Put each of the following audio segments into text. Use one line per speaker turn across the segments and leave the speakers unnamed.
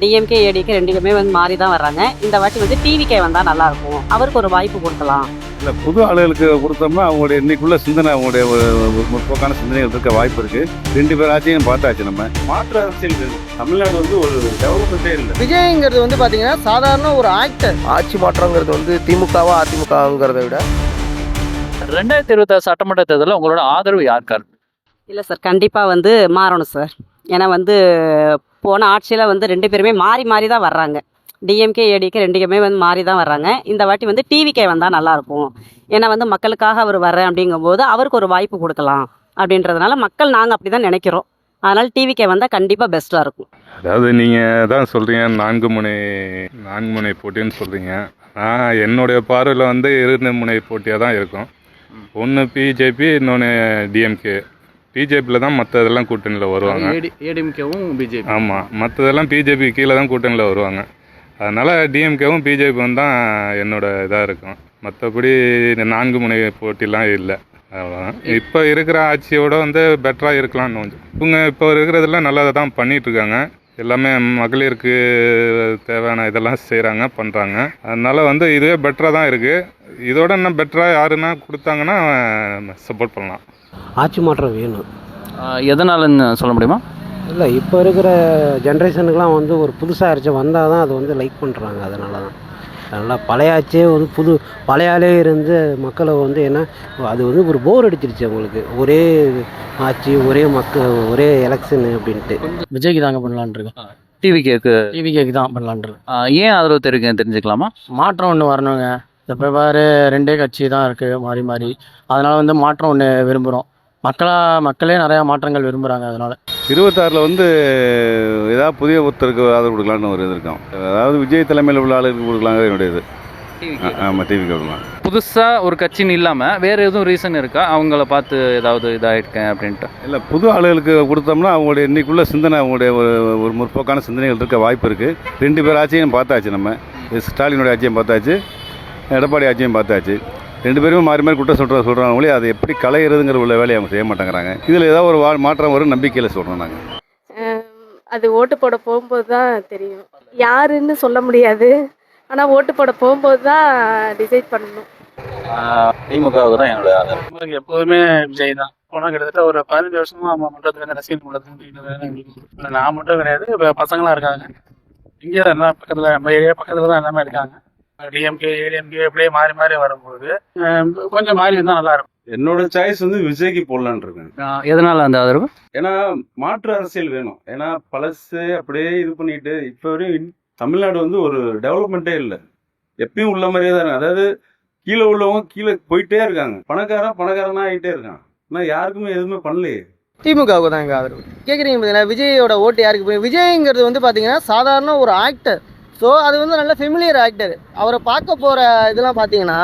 DMK ATK ரெண்டுக்குமே வந்து மாறி தான் வர்றாங்க. இந்த வாட்டி வந்து டிவிகே வந்தால் நல்லா இருக்கும் அவருக்கு ஒரு வாய்ப்பு கொடுக்கலாம்.
இல்லை புது ஆளுகளுக்கு கொடுத்தோம்னா அவங்களுடைய இன்னைக்குள்ள சிந்தனை அவங்களுடைய முற்போக்கான சிந்தனைகள் இருக்க வாய்ப்பு இருக்கு. ரெண்டு பேர் ஆட்சியும் பார்த்தாச்சு நம்ம. மாற்று அரசியல். தமிழ்நாடு வந்து ஒரு டெவலப்மெண்ட்டே இல்லை.
விஜய்ங்கிறது வந்து பார்த்தீங்கன்னா சாதாரண ஒரு ஆக்டர் ஆட்சி மாற்றங்கிறது வந்து திமுகவா அதிமுகங்கிறத விட.
ரெண்டாயிரத்தி இருபத்தாறு சட்டமன்ற தேர்தலில் உங்களோட ஆதரவு யாருக்கா இருக்கு
இல்லை சார். கண்டிப்பாக வந்து மாறணும் சார். ஏன்னா வந்து போன ஆட்சியில் வந்து ரெண்டு பேருமே மாறி மாறி தான் வர்றாங்க. டிஎம்கே ஏடிகே ரெண்டுக்குமே வந்து மாறி தான் வர்றாங்க. இந்த வாட்டி வந்து டிவிகே வந்தால் நல்லாயிருக்கும் ஏன்னா வந்து மக்களுக்காக அவர் வர்றேன் அப்படிங்கும்போது அவருக்கு ஒரு வாய்ப்பு கொடுக்கலாம் அப்படின்றதுனால மக்கள் நாங்கள் அப்படி தான் நினைக்கிறோம். அதனால் டிவிகே வந்தால் கண்டிப்பாக பெஸ்ட்டாக இருக்கும்.
அதாவது நீங்கள் தான் சொல்கிறீங்க நான்கு முனை நான்கு முனை போட்டின்னு சொல்கிறீங்க நான் என்னுடைய பார்வையில் வந்து இரு முனை போட்டியாக தான் இருக்கும். ஒன்று பிஜேபி இன்னொன்று டிஎம்கே பிஜேபியில் தான் மற்ற இதெல்லாம் கூட்டணியில் வருவாங்க.
ஏடிஎம்கேவும் பிஜேபி.
ஆமாம் மற்றதெல்லாம் பிஜேபி கீழே தான் கூட்டணியில் வருவாங்க. அதனால் டிஎம்கேவும் பிஜேபியும் தான் என்னோட இதாக இருக்கும். மற்றபடி இந்த நான்கு முனை போட்டிலாம் இல்லை. அவ்வளோதான் இப்போ இருக்கிற ஆட்சியோட வந்து பெட்டராக இருக்கலாம்னு கொஞ்சம் இவங்க இப்போ இருக்கிறதெல்லாம் நல்லதை தான் பண்ணிட்டு இருக்காங்க. எல்லாமே மகளிருக்கு தேவையான இதெல்லாம் செய்கிறாங்க பண்ணுறாங்க அதனால வந்து இதுவே பெட்டராக தான் இருக்குது இதோட இன்னும் பெட்டராக யாருன்னா கொடுத்தாங்கன்னா சப்போர்ட் பண்ணலாம்.
ஆட்சி மாற்றம் வேணும்.
எதனாலன்னு சொல்ல முடியுமா?
இல்லை இப்போ இருக்கிற ஜென்ரேஷனுக்குலாம் வந்து ஒரு புதுசாக அரைச்சி வந்தால் தான் அது வந்து லைக் பண்ணுறாங்க அதனால தான் அதனால் பழைய ஆட்சியே வந்து புது பழைய ஆளே இருந்து மக்களை வந்து என்ன அது வந்து ஒரு போர் அடிச்சிருச்சு அவங்களுக்கு. ஒரே ஆட்சி ஒரே மக்கள் ஒரே எலெக்ஷனு அப்படின்ட்டு.
விஜய்க்கு தாங்க பண்ணலான் இருக்கேன்
டிவி கேக்கு
டிவிகேக்கு தான் பண்ணலான் இருக்கேன்
ஏன் ஆதரவு தெரிவிக்க தெரிஞ்சுக்கலாமா?
மாற்றம் ஒன்று வரணுங்க. இப்போ பாரு ரெண்டே கட்சி தான் இருக்குது மாறி மாறி. அதனால் வந்து மாற்றம் ஒன்று விரும்புகிறோம் மக்களா மக்களே நிறையா மாற்றங்கள் விரும்புகிறாங்க அதனால்.
இருபத்தாறில் வந்து ஏதாவது புதிய ஒருத்தருக்கு ஆதரவு கொடுக்கலான்னு ஒரு இது இருக்கும். அதாவது விஜய் தலைமையில் உள்ள ஆளுக்கு கொடுக்கலாங்க என்னுடைய இது. ஆமாம் டிவிக்கு கொடுக்கலாம்.
புதுசாக ஒரு கட்சின்னு இல்லாமல் வேறு எதுவும் ரீசன் இருக்கா? அவங்கள பார்த்து ஏதாவது இதாகிருக்கேன் அப்படின்ட்டு.
இல்லை புது ஆளுகளுக்கு கொடுத்தோம்னா அவங்களுடைய இன்னைக்குள்ள சிந்தனை அவங்களுடைய ஒரு ஒரு முற்போக்கான சிந்தனைகள் இருக்க வாய்ப்பு இருக்குது ரெண்டு பேர் ஆட்சியும் பார்த்தாச்சு நம்ம. ஸ்டாலினுடைய ஆட்சியும் பார்த்தாச்சு. எடப்பாடி ஆட்சியும் பார்த்தாச்சு. ரெண்டு பேருமே மாறி மாறி குற்றம் சொல்கிற சொல்கிறாங்க ஒழிய அதை எப்படி களையிறதுங்கிற உள்ள வேலையை அவங்க செய்ய மாட்டேங்கிறாங்க. இதில் ஏதாவது ஒரு வா- மாற்றம் வரும் நம்பிக்கையில் சொல்கிறோம் நாங்கள்
அது ஓட்டு போட போகும்போது தான் தெரியும். யாருன்னு சொல்ல முடியாது. ஆனால் ஓட்டு போட போகும்போது தான் டிசைட் பண்ணணும்.
திமுகவுக்கு தான் என்னோட ஆதரவு.
எப்போதுமே விஜய் தான். போனால் கிட்டத்தட்ட ஒரு பதினஞ்சு வருஷமா நம்ம மன்றத்தில் ரசிகர் மன்றத்தில் நான் மட்டும் கிடையாது இப்போ பசங்களாம் இருக்காங்க. இங்கே தான் எல்லாம் பக்கத்தில் நம்ம ஏரியா பக்கத்தில் தான் எல்லாமே இருக்காங்க. டிஎம்கே ஏடிஎம்கே அப்படியே மாறி மாறி வரும்போது கொஞ்சம் மாறி இருந்தால் நல்லா இருக்கும்.
என்னோட சாய்ஸ் வந்து விஜய்க்கு போடலான்னு இருக்கேன்.
எதனால அந்த ஆதரவு?
ஏன்னா மாற்று அரசியல் வேணும். ஏன்னா பழசு அப்படியே இது பண்ணிட்டு இப்போ வரையும் தமிழ்நாடு வந்து ஒரு டெவலப்மெண்ட்டே இல்லை. எப்பயும் உள்ள மாதிரியே தான் இருக்கு. அதாவது கீழே உள்ளவங்க கீழே போயிட்டே இருக்காங்க. பணக்காரன் பணக்காரனா ஆகிட்டே இருக்கான். ஆனால் யாருக்குமே எதுவுமே பண்ணலையே.
திமுகவுக்கு தான் எங்கள் ஆதரவு. கேட்குறீங்க பார்த்தீங்கன்னா விஜயோட ஓட்டு யாருக்கு போய் விஜய்ங்கிறது வந்து பார்த்தீங்கன்னா சாதாரண ஒரு ஆக்டர் ஸோ அது வந்து நல்ல ஃபெமிலியர் ஆக்டர் அவரை பார்க்க போகிற இதெல்லாம் பார்த்தீங்கன்னா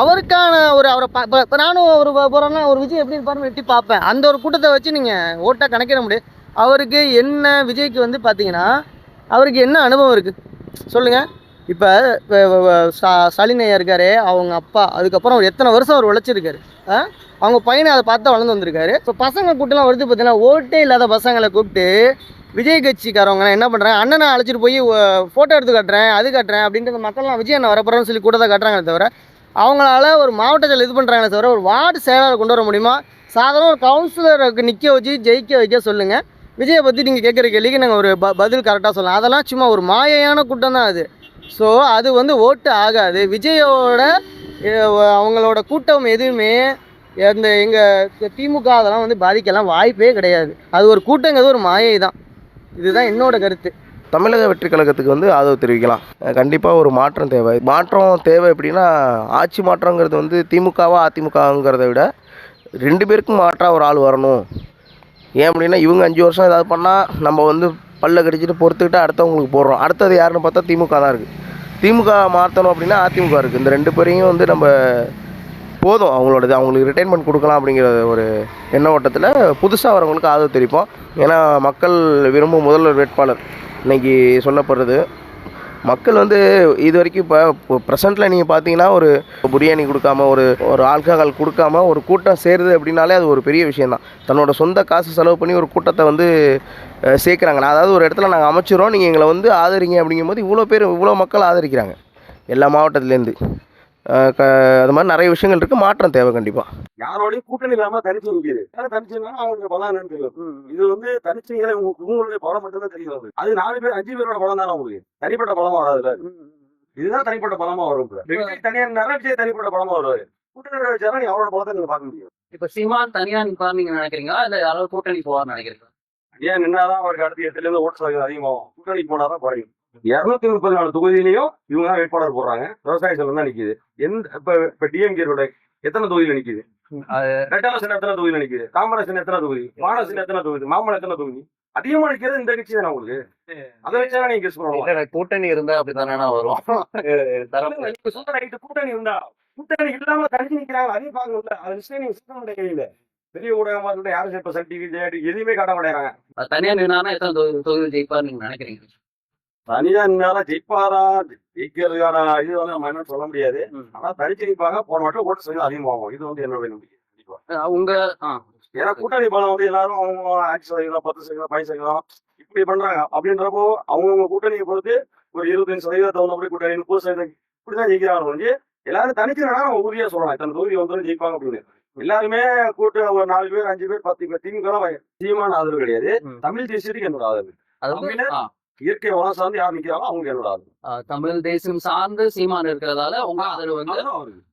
அவருக்கான ஒரு அவரை பா இப்போ நானும் ஒரு போகிறேன்னா ஒரு விஜய் எப்படி இருப்பாருன்னு எட்டி பார்ப்பேன். அந்த ஒரு கூட்டத்தை வச்சு நீங்கள் ஓட்டாக கணக்கிட முடியாது அவருக்கு என்ன விஜய்க்கு வந்து பார்த்தீங்கன்னா அவருக்கு என்ன அனுபவம் இருக்குது சொல்லுங்கள் இப்போ ஸ்டாலின் ஐயா இருக்காரு அவங்க அப்பா அதுக்கப்புறம் அவர் எத்தனை வருஷம் அவர் உழைச்சிருக்காரு? அவங்க பையனை அதை பார்த்து வளர்ந்து வந்திருக்காரு. இப்போ பசங்க கூட்டம்லாம் வருது பார்த்தீங்கன்னா ஓட்டே இல்லாத பசங்களை கூப்பிட்டு விஜய் கட்சிக்காரவங்க என்ன பண்ணுறாங்க அண்ணனை அழைச்சிட்டு போய் ஃபோட்டோ எடுத்து காட்டுறேன் அது காட்டுறேன் அப்படின்ட்டு மக்கள்லாம் விஜய் அண்ணன் வரப்போறேன்னு சொல்லி கூட தான் காட்டுறாங்களே தவிர அவங்களால ஒரு மாவட்டத்தில் இது பண்ணுறாங்களே தவிர ஒரு வார்டு செயலாளர் கொண்டு வர முடியுமா? சாதாரண ஒரு கவுன்சிலருக்கு நிற்க வச்சு ஜெயிக்க வைக்க சொல்லுங்கள் விஜயை பற்றி நீங்கள் கேட்குற கேள்விக்கு நாங்கள் ஒரு ப பதில் கரெக்டாக சொல்லலாம். அதெல்லாம் சும்மா ஒரு மாயையான கூட்டம் தான் அது. ஸோ அது வந்து ஓட்டு ஆகாது. விஜயோட அவங்களோட கூட்டம் எதுவுமே இந்த எங்கள் திமுக அதெல்லாம் வந்து பாதிக்கலாம் வாய்ப்பே கிடையாது. அது ஒரு கூட்டங்கிறது ஒரு மாயை தான் இதுதான் என்னோட கருத்து.
தமிழக வெற்றி கழகத்துக்கு வந்து ஆதரவு தெரிவிக்கலாம். கண்டிப்பாக ஒரு மாற்றம் தேவை. மாற்றம் தேவை எப்படின்னா ஆட்சி மாற்றங்கிறது வந்து திமுகவா அதிமுகங்கிறத விட ரெண்டு பேருக்கும் மாற்றாக ஒரு ஆள் வரணும். ஏன் அப்படின்னா இவங்க அஞ்சு வருஷம் ஏதாவது பண்ணால் நம்ம வந்து பல்ல கடிச்சிட்டு பொறுத்துக்கிட்டு அடுத்தவங்களுக்கு போடுறோம். அடுத்தது யாருன்னு பார்த்தா திமுக தான் இருக்குது திமுக மாற்றணும் அப்படின்னா அதிமுக இருக்குது இந்த ரெண்டு பேரையும் வந்து நம்ம போதும் அவங்களோடது. அவங்களுக்கு ரிட்டைன்மெண்ட் கொடுக்கலாம் அப்படிங்கிற ஒரு எண்ண ஓட்டத்தில் புதுசாக வரவங்களுக்கு ஆதரவு தெரிவிப்போம். ஏன்னா மக்கள் விரும்பும் முதல்வர் வேட்பாளர் இன்னைக்கு சொல்லப்படுறது. மக்கள் வந்து இது வரைக்கும் இப்போ ப்ரெசென்ட்டில் நீங்கள் பார்த்தீங்கன்னா ஒரு பிரியாணி கொடுக்காம ஒரு ஒரு ஆல்கஹால் கொடுக்காம ஒரு கூட்டம் சேருது அப்படின்னாலே அது ஒரு பெரிய விஷயந்தான் தன்னோட சொந்த காசு செலவு பண்ணி ஒரு கூட்டத்தை வந்து சேர்க்குறாங்க. நான் அதாவது ஒரு இடத்துல நாங்கள் அமைச்சிரோம் நீங்கள் எங்களை வந்து ஆதரிங்க அப்படிங்கும்போது இவ்வளோ பேர் இவ்வளோ மக்கள் ஆதரிக்கிறாங்க. எல்லா மாவட்டத்துலேருந்து. அது மாதிரி நிறைய விஷயங்கள் இருக்குது மாற்றம் தேவை கண்டிப்பாக
யாரோடையும் கூட்டணி இல்லாம தனிச்சு நிற்கிது தனிச்சுன்னா அவங்களுக்கு பலம் என்னன்னு தெரியும் இது வந்து தனிச்சுங்களே உங்களுடைய பலம் மட்டும்தான் தெரியாது அது. நாலு பேர் அஞ்சு பேரோட பலம் தானே உங்களுக்கு? தனிப்பட்ட பலமா வராதுல்ல? இதுதான் தனிப்பட்ட பலமா வரும் இப்ப. விஜய் தனியா நிறைய தனிப்பட்ட பலமா வருவாரு. கூட்டணி வச்சாலும் நீ அவரோட பலத்தை நீங்க பார்க்க முடியும்
இப்ப சீமான் தனியா நிப்பார் நீங்க நினைக்கிறீங்களா? இல்ல யாராவது கூட்டணி போவார்னு நினைக்கிறீங்களா?
ஏன் நின்னாதான் அவருக்கு அடுத்த எட்டுல இருந்து ஓட்டு சதவீதம் அதிகமாகும். கூட்டணி போனாதான் குறையும். இருநூத்தி முப்பத்தி நாலு தொகுதியிலையும் இவங்க தான் வேட்பாளர் போடுறாங்க. விவசாய செல்வம் தான் நிக்குது. எந்த இப்ப இப்ப டிஎம்கேரோட எத்தனை தொகுதியில நிக்குது? ரெட்டாலசன் எத்தனை தொகுதியில நிக்குது? காமராசன் எத்தனை தொகுதி? மாநகரசன் எத்தனை தொகுதி? மாமல்லம் எத்தனை தொகுதி? அதிகமா நிக்கிறது இந்த கட்சி தானே உங்களுக்கு? அதை வச்சா நீங்க பண்ணலாம்
கூட்டணி இருந்தா அப்படித்தானே வரும்.
கூட்டணி இருந்தா கூட்டணி இல்லாம தனிச்சு நிக்கிறாங்க அதையும் பார்க்கணும்ல. அது விஷயம் நீங்க சுத்தம் கையில பெரிய ஊடகமா இருக்கட்டும் யாரும் இப்ப சன் டிவி எதுவுமே காட்ட மாட்டேங்கிறாங்க.
தனியா நின்னா எத்தனை தொகுதி தொகுதி ஜெயிப்பார் நீங்க நினைக்கிறீங்க?
தனியா இருந்தாலும் ஜெயிப்பாரா ஜெயிக்கிறதுக்கான இது வந்து நம்ம என்ன சொல்ல முடியாது. ஆனா தனிச்சு நிற்பாங்க போன மட்டும் ஓட்டு சதவீதம் அதிகமாகும். இது வந்து என்னோட நம்பிக்கை. கண்டிப்பா.
உங்க
ஏன்னா கூட்டணி பலம் வந்து எல்லாரும் அவங்க அஞ்சு சதவீதம் பத்து சதவீதம் பதினஞ்சு சதவீதம் இப்படி பண்றாங்க. அப்படின்றப்போ அவங்கவுங்க கூட்டணியை பொறுத்து ஒரு இருபத்தஞ்சு சதவீதம் தகுந்தபடி கூட்டணி முப்பது சதவீதம் இப்படிதான் ஜெயிக்கிறாங்க வந்து எல்லாரும் தனிச்சுனா நம்ம உறுதியா சொல்லலாம். இத்தனை தொகுதி வந்து ஜெயிப்பாங்க அப்படின்னு. எல்லாருமே கூட்டு ஒரு நாலு பேர் அஞ்சு பேர் பத்து பேர் திமுக சீமான ஆதரவு கிடையாது. தமிழ் தேசியத்துக்கு என்னோட ஆதரவு. இயற்கை வளம் சார்ந்து யார் நிக்கிறாங்களோ அவங்க என்னோட
தமிழ் தேசம் சார்ந்து சீமான் இருக்கிறதால உங்க ஆதரவு வந்து